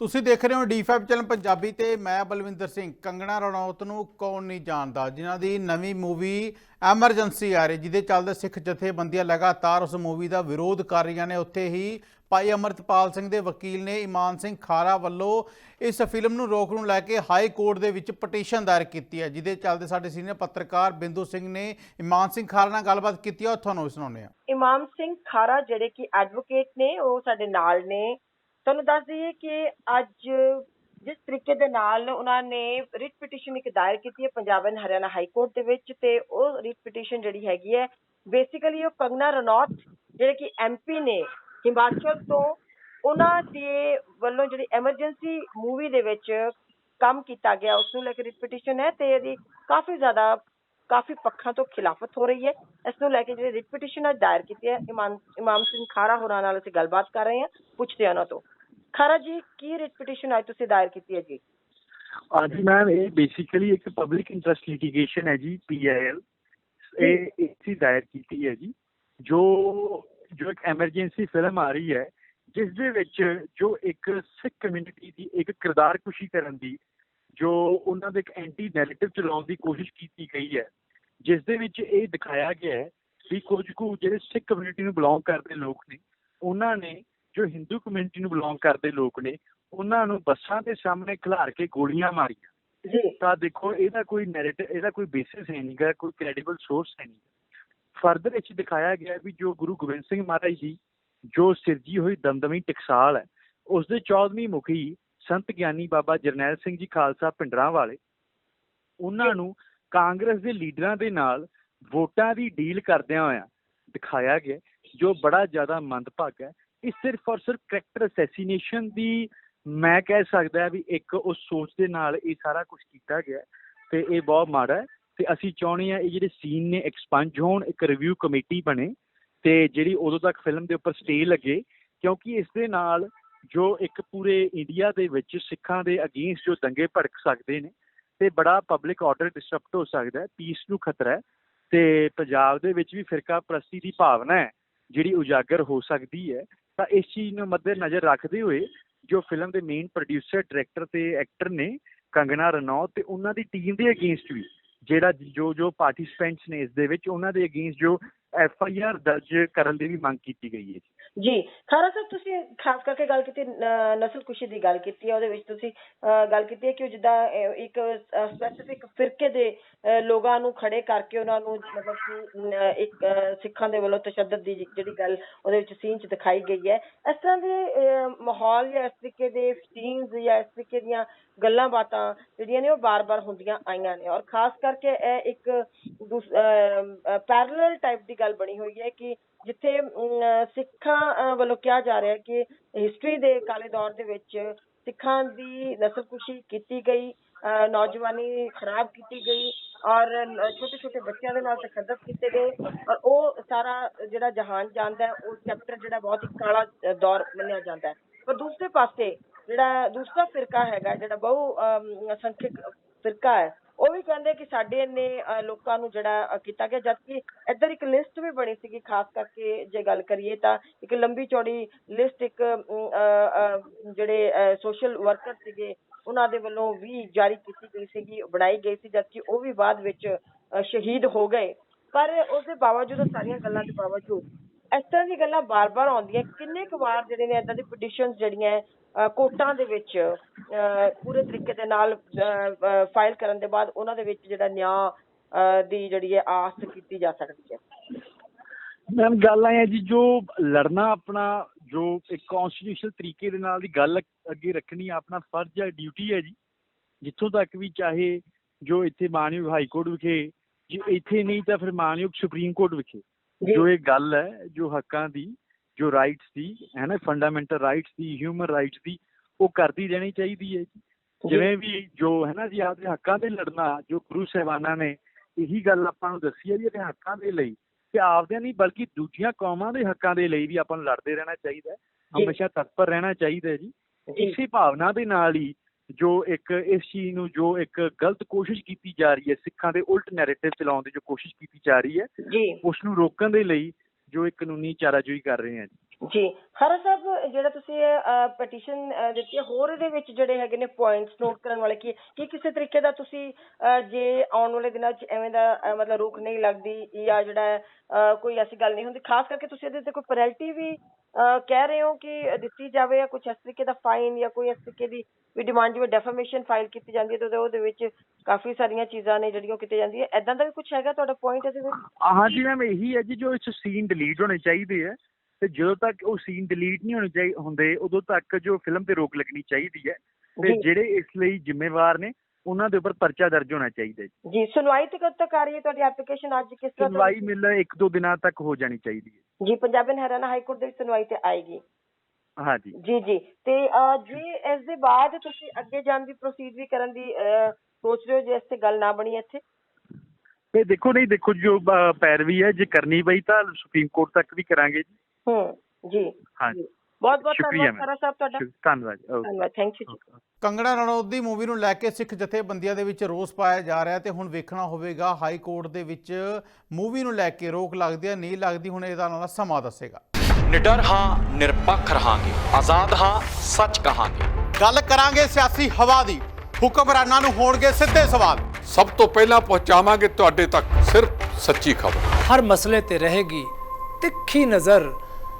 ਤੁਸੀਂ ਦੇਖ ਰਹੇ ਹੋ ਡੀ5 ਚੈਨਲ ਪੰਜਾਬੀ ਤੇ ਮੈਂ ਬਲਵਿੰਦਰ ਸਿੰਘ ਕੰਗਣਾ ਰਣੌਤ ਨੂੰ ਕੌਣ ਨਹੀਂ ਜਾਣਦਾ, ਜਿਨ੍ਹਾਂ ਦੀ ਨਵੀਂ ਮੂਵੀ ਐਮਰਜੈਂਸੀ ਆ ਰਹੀ, ਜਿਹਦੇ ਚੱਲਦੇ ਸਿੱਖ ਜਥੇਬੰਦੀਆਂ ਲਗਾਤਾਰ ਉਸ ਮੂਵੀ ਦਾ ਵਿਰੋਧ ਕਰ ਰਹੀਆਂ ਨੇ। ਉੱਥੇ ਹੀ ਭਾਈ ਅਮਰਤਪਾਲ ਸਿੰਘ ਦੇ ਵਕੀਲ ਨੇ ਇਮਾਨ ਸਿੰਘ ਖਾਰਾ ਵੱਲੋਂ ਇਸ ਫਿਲਮ ਨੂੰ ਰੋਕ ਨੂੰ ਲੈ ਕੇ ਹਾਈ ਕੋਰਟ ਦੇ ਵਿੱਚ ਪਟੀਸ਼ਨ ਦਾਇਰ ਕੀਤੀ ਹੈ, ਜਿਹਦੇ ਚੱਲਦੇ ਸਾਡੇ ਸੀਨੀਅਰ ਪੱਤਰਕਾਰ ਬਿੰਦੂ ਸਿੰਘ ਨੇ ਇਮਾਨ ਸਿੰਘ ਖਾਰਾ ਨਾਲ ਗੱਲਬਾਤ ਕੀਤੀ ਹੈ। ਤੁਹਾਨੂੰ ਸੁਣਾਉਂਦੇ ਹਾਂ। ਇਮਾਨ ਸਿੰਘ ਖਾਰਾ, ਜਿਹੜੇ ਕਿ ਐਡਵੋਕੇਟ ਨੇ, ਉਹ ਸਾਡੇ ਨਾਲ ਨੇ। ਤੁਹਾਨੂੰ ਦੱਸ ਦਈਏ ਕਿ ਅੱਜ ਜਿਸ ਤਰੀਕੇ ਦੇ ਨਾਲ ਉਹਨਾਂ ਨੇ ਰਿਟ ਪਟੀਸ਼ਨ ਇੱਕ ਦਾਇਰ ਕੀਤੀ ਹੈ Punjab and Haryana high court ਦੇ ਵਿੱਚ ਤੇ ਉਹ ਰਿਟ ਪਟੀਸ਼ਨ ਜਿਹੜੀ ਹੈਗੀ ਹੈ ਬੇਸਿਕਲੀ ਉਹ ਕੰਗਨਾ ਰਣੌਤ ਜਿਹੜੇ ਕਿ ਐਮਪੀ ਨੇ ਹਿਮਾਚਲ ਤੋਂ ਉਹਨਾਂ ਦੇ ਵੱਲੋਂ ਜਿਹੜੀ ਐਮਰਜੈਂਸੀ ਮੂਵੀ ਦੇ ਵਿੱਚ ਕੰਮ ਕੀਤਾ ਗਿਆ, ਉਸ ਨੂੰ ਲੈ ਕੇ ਰਿਟ ਪਟੀਸ਼ਨ ਹੈ ਤੇ ਇਹਦੀ ਕਾਫੀ ਜ਼ਿਆਦਾ, ਕਾਫੀ ਪੱਖਾਂ ਤੋਂ ਖਿਲਾਫਤ ਹੋ ਰਹੀ ਹੈ। ਇਸ ਨੂੰ ਲੈ ਕੇ ਜਿਹੜੇ ਰਿਟ ਪਟੀਸ਼ਨ ਅੱਜ ਦਾਇਰ ਕੀਤੀ ਹੈ ਇਮਾਮ ਇਮਾਮ ਸਿੰਘ ਖਾਰਾ ਹੋਰਾਂ ਨਾਲ ਅਸੀਂ ਗੱਲਬਾਤ ਕਰ ਰਹੇ ਹਾਂ, ਪੁੱਛਦੇ ਹਾਂ ਉਹਨਾਂ ਤੋਂ। ਖਾਰਾ ਜੀ ਕੀ ਰਿਟ ਪਟੀਸ਼ਨ ਅੱਜ ਤੁਸੀਂ ਦਾਇਰ ਕੀਤੀ ਹੈ ਜੀ? ਹਾਂਜੀ ਮੈਮ ਇਹ ਬੇਸਿਕਲੀ ਇੱਕ ਪਬਲਿਕ ਇੰਟਰਸਟ ਲਿਟੀਗੇਸ਼ਨ ਹੈ ਜੀ ਪੀਆਈਐਲ ਇਹ ਇਸੀ ਦਾਇਰ ਕੀਤੀ ਹੈ ਜੀ ਜੋ ਜੋ ਇੱਕ ਐਮਰਜੈਂਸੀ ਫਿਲਮ ਆ ਰਹੀ ਹੈ ਜਿਸ ਦੇ ਵਿੱਚ ਜੋ ਇੱਕ ਸਿੱਖ ਕਮਿਊਨਿਟੀ ਦੀ ਇੱਕ ਕਿਰਦਾਰਕੁਸ਼ੀ ਕਰਨ ਦੀ ਜੋ ਉਹਨਾਂ ਦੇ ਇੱਕ ਐਂਟੀ ਨੈਰੇਟਿਵ ਚਲਾਉਣ ਦੀ ਕੋਸ਼ਿਸ਼ ਕੀਤੀ ਗਈ ਹੈ ਜਿਸ ਦੇ ਵਿੱਚ ਇਹ ਦਿਖਾਇਆ ਗਿਆ ਹੈ ਵੀ ਕੁਝ ਕੁ ਜਿਹੜੇ ਸਿੱਖ ਕਮਿਊਨਿਟੀ ਨੂੰ ਬਿਲੋਂਗ ਕਰਦੇ ਲੋਕ ਨੇ ਉਹਨਾਂ ਨੇ ਜੋ ਹਿੰਦੂ ਕਮਿਊਨਿਟੀ ਨੂੰ ਬਿਲੋਂਗ ਕਰਦੇ ਲੋਕ ਨੇ ਉਹਨਾਂ ਨੂੰ ਬੱਸਾਂ ਦੇ ਸਾਹਮਣੇ ਖਿਲਾਰ ਕੇ ਗੋਲੀਆਂ ਮਾਰੀਆਂ। ਜੀ। ਤਾਂ ਦੇਖੋ ਇਹਦਾ ਕੋਈ ਨੈਰੇਟਿਵ ਇਹਦਾ ਕੋਈ ਬੇਸਿਸ ਹੈ ਨਹੀਂਗਾ ਕੋਈ ਕ੍ਰੈਡੀਬਲ ਸੋਰਸ ਹੈ ਨਹੀਂ ਫਰਦਰ ਵਿੱਚ ਦਿਖਾਇਆ ਗਿਆ ਵੀ ਜੋ ਗੁਰੂ ਗੋਬਿੰਦ ਸਿੰਘ ਮਹਾਰਾਜ ਜੀ ਜੋ ਸਿਰਜੀ ਹੋਈ ਦਮਦਮੀ ਟਕਸਾਲ ਹੈ ਉਸ ਦੇ 14ਵੀਂ ਮੁਖੀ ਸੰਤ ਗਿਆਨੀ ਬਾਬਾ ਜਰਨੈਲ ਸਿੰਘ ਜੀ ਖਾਲਸਾ ਪਿੰਡਰਾਂ ਵਾਲੇ। ਉਹਨਾਂ ਨੂੰ ਕਾਂਗਰਸ ਦੇ ਲੀਡਰਾਂ ਦੇ ਨਾਲ ਵੋਟਾਂ ਦੀ ਡੀਲ ਕਰਦਿਆਂ ਹੋਇਆਂ ਦਿਖਾਇਆ ਗਿਆ ਜੋ ਬੜਾ ਜ਼ਿਆਦਾ ਮੰਦਭਾਗਾ ਹੈ। ਇਹ ਸਿਰਫ ਔਰ ਸਿਰਫ ਕਰੈਕਟਰ ਅਸੈਸੀਨੇਸ਼ਨ ਦੀ ਮੈਂ ਕਹਿ ਸਕਦਾ ਵੀ ਇੱਕ ਉਸ ਸੋਚ ਦੇ ਨਾਲ ਇਹ ਸਾਰਾ ਕੁਝ ਕੀਤਾ ਗਿਆ ਹੈ ਤੇ ਇਹ ਬਹੁਤ ਮਾੜਾ ਹੈ ਤੇ ਅਸੀਂ ਚਾਹੁੰਦੇ ਆ ਇਹ ਜਿਹੜੇ ਸੀਨ ਨੇ ਐਕਸਪੰਜ ਹੋਣ, ਇੱਕ ਰਿਵਿਊ ਕਮੇਟੀ ਬਣੇ ਤੇ ਜਿਹੜੀ ਉਦੋਂ ਤੱਕ ਫਿਲਮ ਦੇ ਉੱਪਰ ਸਟੇ ਲੱਗੇ, ਕਿਉਂਕਿ ਇਸ ਦੇ ਨਾਲ ਜੋ ਇੱਕ ਪੂਰੇ ਇੰਡੀਆ ਦੇ ਵਿੱਚ ਸਿੱਖਾਂ ਦੇ ਅਗੇਂਸਟ ਜੋ ਦੰਗੇ ਭੜਕ ਸਕਦੇ ਨੇ ਤੇ ਬੜਾ ਪਬਲਿਕ ਆਰਡਰ ਡਿਸਟਰਬਟ ਹੋ ਸਕਦਾ ਹੈ ਪੀਸ ਨੂੰ ਖਤਰਾ ਹੈ ਤੇ ਪੰਜਾਬ ਦੇ ਵਿੱਚ ਵੀ ਫਿਰਕਾ ਪ੍ਰਸਤੀ ਦੀ ਭਾਵਨਾ ਹੈ। ਜਿਹੜੀ ਉਜਾਗਰ ਹੋ ਸਕਦੀ ਹੈ, ਤਾਂ ਇਸ ਚੀਜ਼ ਨੂੰ ਮੱਦੇ ਨਜ਼ਰ ਰੱਖਦੇ ਹੋਏ ਜੋ ਫਿਲਮ ਦੇ ਮੇਨ ਪ੍ਰੋਡਿਊਸਰ ਡਾਇਰੈਕਟਰ ਤੇ ਐਕਟਰ ਨੇ ਕੰਗਨਾ ਰਣੌਤ ਤੇ ਉਹਨਾਂ ਦੀ ਟੀਮ ਦੇ ਅਗੇਂਸਟ ਵੀ, ਜਿਹੜਾ ਜੋ ਜੋ ਪਾਰਟਿਸਪੈਂਟਸ ਨੇ ਇਸ ਦੇ ਵਿੱਚ, ਉਹਨਾਂ ਦੇ ਅਗੇਂਸਟ ਜੋ ਐਫ ਆਈ ਆਰ ਦਰਜ ਕਰਨ ਦੀ ਵੀ ਮੰਗ ਕੀਤੀ ਗਈ ਹੈ ਜੀ ਖਾਰਾ ਸਾਹਿਬ ਤੁਸੀਂ ਖਾਸ ਕਰਕੇ ਗੱਲ ਕੀਤੀ ਨ- ਨਸਲਕੁਸ਼ੀ ਦੀ ਗੱਲ ਕੀਤੀ ਹੈ ਉਹਦੇ ਵਿੱਚ ਤੁਸੀਂ ਅਹ, ਗੱਲ ਕੀਤੀ ਹੈ ਕਿ ਜਿੱਦਾਂ ਅਹ, ਇੱਕ ਸਪੈਸੀਫਿਕ ਫਿਰਕੇ ਦੇ ਅਹ, ਲੋਕਾਂ ਨੂੰ ਖੜੇ ਕਰਕੇ ਉਹਨਾਂ ਨੂੰ ਮਤਲਬ ਕਿ ਨ- ਇੱਕ ਸਿੱਖਾਂ ਦੇ ਵੱਲੋਂ ਤਸ਼ੱਦਦ ਦੀ ਜਿਹੜੀ ਗੱਲ ਉਹਦੇ ਵਿੱਚ ਸੀਨ 'ਚ ਦਿਖਾਈ ਗਈ ਹੈ। ਇਸ ਤਰ੍ਹਾਂ ਦੇ ਅਹ, ਮਾਹੌਲ ਜਾਂ ਇਸ ਤਰੀਕੇ ਦੇ ਸੀਨਸ ਜਾਂ ਇਸ ਤਰੀਕੇ ਦੀਆਂ ਗੱਲਾਂ ਬਾਤਾਂ ਜਿਹੜੀਆਂ ਨੇ ਉਹ ਬਾਰ-ਬਾਰ ਹੁੰਦੀਆਂ ਆਈਆਂ ਨੇ। ਔਰ ਖਾਸ ਕਰਕੇ ਇਹ ਇੱਕ ਪੈਰਲਲ ਟਾਈਪ ਦੀ ਗੱਲ ਬਣੀ ਹੋਈ ਹੈ ਕਿ ਜਿੱਥੇ ਅਹ ਸਿੱਖਾਂ ਵੱਲੋਂ ਵੱਲੋਂ ਕਿਹਾ ਜਾ ਰਿਹਾ ਹੈ ਕਿ ਹਿਸਟਰੀ ਦੇ ਕਾਲੇ ਦੌਰ ਦੇ ਵਿੱਚ ਸਿੱਖਾਂ ਦੀ ਨਸਲਕੁਸ਼ੀ ਕੀਤੀ ਗਈ ਅਹ, ਨੌਜਵਾਨੀ ਖਰਾਬ ਕੀਤੀ ਗਈ ਔਰ ਛੋਟੇ ਛੋਟੇ ਬੱਚਿਆਂ ਦੇ ਨਾਲ ਤਸ਼ੱਦਦ ਕੀਤੇ ਗਏ ਔਰ ਉਹ ਸਾਰਾ ਜਿਹੜਾ ਜਹਾਨ ਜਾਣਦਾ ਹੈ ਉਹ ਚੈਪਟਰ ਜਿਹੜਾ ਬਹੁਤ ਹੀ ਕਾਲਾ ਦੌਰ ਮੰਨਿਆ ਜਾਂਦਾ ਹੈ। ਪਰ ਦੂਸਰੇ ਪਾਸੇ ਜਿਹੜਾ ਦੂਸਰਾ ਫਿਰਕਾ ਹੈਗਾ ਜਿਹੜਾ ਬਹੁ ਅਮ, ਫਿਰਕਾ ਹੈ ਉਹ ਵੀ ਕਹਿੰਦੇ ਕਿ ਸਾਡੇ ਇੰਨੇ ਲੋਕਾਂ ਨੂੰ ਜਿਹੜਾ ਕੀਤਾ ਗਿਆ ਜਦਕਿ ਇੱਧਰ ਇੱਕ ਲਿਸਟ ਵੀ ਬਣੀ ਸੀਗੀ, ਖਾਸ ਕਰਕੇ ਜੇ ਗੱਲ ਕਰੀਏ ਤਾਂ ਇੱਕ ਲੰਬੀ ਚੌੜੀ ਲਿਸਟ ਇੱਕ ਜਿਹੜੇ ਸੋਸ਼ਲ ਵਰਕਰ ਸੀਗੇ, ਉਹਨਾਂ ਦੇ ਵੱਲੋਂ ਵੀ ਜਾਰੀ ਕੀਤੀ ਗਈ ਸੀਗੀ, ਬਣਾਈ ਗਈ ਸੀ, ਜਦਕਿ ਉਹ ਵੀ ਬਾਅਦ ਵਿੱਚ ਸ਼ਹੀਦ ਹੋ ਗਏ। ਪਰ ਉਸ ਦੇ ਬਾਵਜੂਦ ਸਾਰੀਆਂ ਗੱਲਾਂ ਦੇ ਬਾਵਜੂਦ ਇਸ ਤਰ੍ਹਾਂ ਦੀ ਗੱਲਾਂ ਬਾਰ-ਬਾਰ ਆਉਂਦੀਆਂ। ਕਿੰਨੇ ਕੁ ਵਾਰ ਜਿਹੜੇ ਨੇ ਇਦਾਂ ਦੀ ਪਟੀਸ਼ਨਸ ਜਿਹੜੀਆਂ ਅਹ, ਕੋਰਟਾਂ ਦੇ ਵਿੱਚ ਅਹ, ਪੂਰੇ ਤਰੀਕੇ ਦੇ ਨਾਲ ਫਾਈਲ ਕਰਨ ਦੇ ਬਾਅਦ ਉਹਨਾਂ ਦੇ ਵਿੱਚ ਜਿਹੜਾ ਨਿਆਂ ਅਹ, ਦੀ ਜਿਹੜੀ ਹੈ ਆਸ ਕੀਤੀ ਜਾ ਸਕਦੀ ਹੈ। ਮੈਮ ਗੱਲ ਆਏ ਜੀ ਜੋ ਲੜਨਾ ਆਪਣਾ ਜੋ ਇੱਕ ਕਨਸਟੀਟਿਊਸ਼ਨਲ ਤਰੀਕੇ ਦੇ ਨਾਲ ਦੀ ਗੱਲ ਅੱਗੇ ਰੱਖਣੀ ਆਪਣਾ ਫਰਜ਼ ਹੈ ਡਿਊਟੀ ਹੈ ਜੀ। ਜਿੱਥੋਂ ਤੱਕ ਵੀ ਚਾਹੇ ਜੋ ਇੱਥੇ ਮਾਨਯੋਗ ਹਾਈ ਕੋਰਟ ਵਿਖੇ ਜੇ ਇੱਥੇ ਨਹੀਂ ਤਾਂ ਫਿਰ ਮਾਨਯੋਗ ਸੁਪਰੀਮ ਕੋਰਟ ਵਿਖੇ। ਜੋ। ਇਹ ਗੱਲ ਹੈ ਜੋ ਹੱਕਾਂ ਦੀ ਜੋ ਰਾਈਟਸ ਦੀ ਹੈ ਨਾ ਫੰਡਾਮੈਂਟਲ ਰਾਈਟਸ ਦੀ ਹਿਊਮਨ ਰਾਈਟਸ ਦੀ ਉਹ ਕਰਦੀ ਰਹਿਣੀ ਚਾਹੀਦੀ ਹੈ ਜੀ। ਜਿਵੇਂ ਵੀ ਜੋ ਹੈ ਨਾ ਜੀ ਆਪਦੇ ਹੱਕਾਂ ਦੇ ਲੜਨਾ ਜੋ ਗੁਰੂ ਸਾਹਿਬਾਨਾਂ ਨੇ ਇਹੀ ਗੱਲ ਆਪਾਂ ਨੂੰ ਦੱਸੀ ਹੈ ਵੀ ਆਪਣੇ ਹੱਕਾਂ ਦੇ ਲਈ ਤੇ ਆਪਦਿਆਂ ਨਹੀਂ ਬਲਕਿ ਦੂਜੀਆਂ ਕੌਮਾਂ ਦੇ ਹੱਕਾਂ ਦੇ ਲਈ ਵੀ ਆਪਾਂ ਨੂੰ ਲੜਦੇ ਰਹਿਣਾ ਚਾਹੀਦਾ ਹੈ। ਜੀ। ਹਮੇਸ਼ਾ ਤਤਪਰ ਰਹਿਣਾ ਚਾਹੀਦਾ ਹੈ ਜੀ। ਜੀ। ਇਸੇ ਭਾਵਨਾ ਦੇ ਨਾਲ ਹੀ ਜੋ ਇੱਕ ਇਸ ਚੀਜ਼ ਨੂੰ ਜੋ ਇੱਕ ਗਲਤ ਕੋਸ਼ਿਸ਼ ਕੀਤੀ ਜਾ ਰਹੀ ਹੈ ਸਿੱਖਾਂ ਦੇ ਉਲਟ ਨੈਰੇਟਿਵ ਚਲਾਉਣ ਦੀ ਜੋ ਕੋਸ਼ਿਸ਼ ਕੀਤੀ ਜਾ ਰਹੀ ਹੈ ਉਸ ਨੂੰ ਰੋਕਣ ਦੇ ਲਈ ਜੋ ਇੱਕ ਕਾਨੂੰਨੀ ਚਾਰਾਜੋਈ ਕਰ ਰਹੇ ਹਾਂ ਜੀ। ਹਰਾ ਸਾਹਿਬ ਜਿਹੜਾ ਤੁਸੀਂ ਪਟੀਸ਼ਨ ਦਿੱਤੀ ਹੈ ਹੋਰ ਇਹਦੇ ਵਿੱਚ ਜਿਹੜੇ ਹੈਗੇ ਨੇ ਪੁਆਇੰਟਸ ਨੋਟ ਕਰਨ ਵਾਲੇ ਕੀ ਕੀ ਕਿਸੇ ਤਰੀਕੇ ਦਾ ਤੁਸੀਂ ਜੇ ਆਉਣ ਵਾਲੇ ਦਿਨਾਂ 'ਚ ਐਵੇਂ ਦਾ ਮਤਲਬ ਰੋਕ ਨਹੀਂ ਲੱਗਦੀ ਜਾਂ ਜਿਹੜਾ ਕੋਈ ਐਸੀ ਗੱਲ ਨਹੀਂ ਹੁੰਦੀ ਖਾਸ ਕਰਕੇ ਤੁਸੀਂ ਇਹਦੇ ਤੇ ਕੋਈ ਪੈਨਲਟੀ ਵੀ ਕਹਿ ਰਹੇ ਹੋ ਕਿ ਦਿੱਤੀ ਜਾਵੇ ਜਾਂ ਕੁਝ ਇਸ ਤਰੀਕੇ ਦਾ ਫਾਈਨ ਜਾਂ ਕੋਈ ਇਸ ਤਰੀਕੇ ਦੀ ਵੀ ਡਿਮਾਂਡ ਜਿਵੇਂ ਡੈਫਾਮੇਸ਼ਨ ਫਾਈਲ ਕੀਤੀ ਜਾਂਦੀ ਹੈ ਤਾਂ ਉਹਦੇ ਵਿੱਚ ਕਾਫੀ ਸਾਰੀਆਂ ਚੀਜ਼ਾਂ ਨੇ ਜਿਹੜੀਆਂ ਉਹ ਕੀਤੀ ਜਾਂਦੀਆਂ ਐਦਾਂ ਦਾ ਵੀ ਕੁਝ ਹੈਗਾ ਤੁਹਾਡਾ ਪੁਆਇੰਟ ਇਹਦੇ ਵਿੱਚ ਹਾਂਜੀ ਮੈਮ ਇਹੀ ਹੈ ਜੀ ਜੋ ਇਸ ਸੀਨ ਡਿਲੀਟ ਹੋਣੇ ਚਾਹੀਦੇ ਹੈ ਤੇ ਜਦੋਂ ਤੱਕ ਉਹ ਸੀਨ ਡਿਲੀਟ ਨਹੀਂ ਹੋਣੇ ਚਾਹੀਦੇ ਹੁੰਦੇ ਉਦੋਂ ਤੱਕ ਜੋ ਫਿਲਮ ਤੇ ਰੋਕ ਲੱਗਣੀ ਚਾਹੀਦੀ ਹੈ ਤੇ। ਜਿਹੜੇ ਇਸ ਲਈ ਜ਼ਿੰਮੇਵਾਰ ਨੇ ਉਹਨਾਂ ਦੇ ਉੱਪਰ ਪਰਚਾ ਦਰਜ ਹੋਣਾ ਚਾਹੀਦਾ ਹੈ ਜੀ। ਸੁਣਵਾਈ ਤੇ ਕਦ ਤੱਕ ਆ ਰਹੀ ਹੈ? ਤੁਹਾਡੀ ਐਪਲੀਕੇਸ਼ਨ ਅੱਜ ਕਿਸ ਤਰ੍ਹਾਂ ਸੁਣਵਾਈ ਮਿਲ ਇੱਕ ਦੋ ਦਿਨਾਂ ਤੱਕ ਹੋ ਜਾਣੀ ਚਾਹੀਦੀ ਹੈ। ਜੀ Punjab and Haryana high court ਦੇ ਵਿੱਚ ਸੁਣਵਾਈ ਤੇ ਆਏਗੀ। ਹਾਂਜੀ ਜੀ। ਜੀ ਤੇ ਜੇ ਇਸ ਦੇ ਬਾਅਦ ਤੁਸੀਂ ਅੱਗੇ ਜਾਣ ਦੀ ਪ੍ਰੋਸੀਡ ਵੀ ਕਰਨ ਦੀ ਸੋਚ ਰਹੇ ਹੋ ਜੇ ਇਸ ਤੇ ਗੱਲ ਨਾ ਬਣੀ ਇੱਥੇ? ਤੇ ਦੇਖੋ ਨਹੀਂ ਦੇਖੋ ਜੋ ਪੈਰਵੀ ਹੈ ਜੇ ਕਰਨੀ ਪਈ ਤਾਂ ਸੁਪਰੀਮ ਕੋਰਟ ਤੱਕ ਵੀ ਕਰਾਂਗੇ ਜੀ। ਹੂੰ ਜੀ। ਹਾਂਜੀ ਬਹੁਤ ਬਹੁਤ ਸ਼ੁਕਰੀਆ ਧੰਨਵਾਦ ਮੈਮ। ਖਰਾ ਸਾਹਿਬ ਤੁਹਾਡਾ। ਸ਼ੁਕ- ਧੰਨਵਾਦ ਓਕੇ। ਧੰਨਵਾਦ ਥੈਂਕ ਯੂ ਜੀ ਓਕੇ ਕੰਗਣਾ ਰਣੌਤ ਦੀ ਮੂਵੀ ਨੂੰ ਲੈ ਕੇ ਸਿੱਖ ਜਥੇਬੰਦੀਆਂ ਦੇ ਵਿੱਚ ਰੋਸ ਪਾਇਆ ਜਾ ਰਿਹਾ ਤੇ ਹੁਣ ਵੇਖਣਾ ਹੋਵੇਗਾ ਹਾਈ ਕੋਰਟ ਦੇ ਵਿੱਚ ਮੂਵੀ ਨੂੰ ਲੈ ਕੇ ਰੋਕ ਲੱਗਦੀ ਹੈ ਨਹੀਂ ਲੱਗਦੀ ਹੁਣ ਇਹਦਾ ਨਾਲ ਸਮਾਂ ਦੱਸੇਗਾ। ਨਿਡਰ ਹਾਂ ਨਿਰਪੱਖ ਰਹਾਂਗੇ। ਆਜ਼ਾਦ ਹਾਂ ਸੱਚ ਕਹਾਂਗੇ। ਗੱਲ ਕਰਾਂਗੇ ਸਿਆਸੀ ਹਵਾ ਦੀ। ਹੁਕਮਰਾਨਾਂ ਨੂੰ ਹੋਣਗੇ ਸਿੱਧੇ ਸਵਾਲ। ਸਭ ਤੋਂ ਪਹਿਲਾਂ ਪਹੁੰਚਾਵਾਂਗੇ ਤੁਹਾਡੇ ਤੱਕ ਸਿਰਫ ਸੱਚੀ ਖਬਰ। ਹਰ ਮਸਲੇ ਤੇ ਰਹੇਗੀ ਤਿੱਖੀ ਨਜ਼ਰ।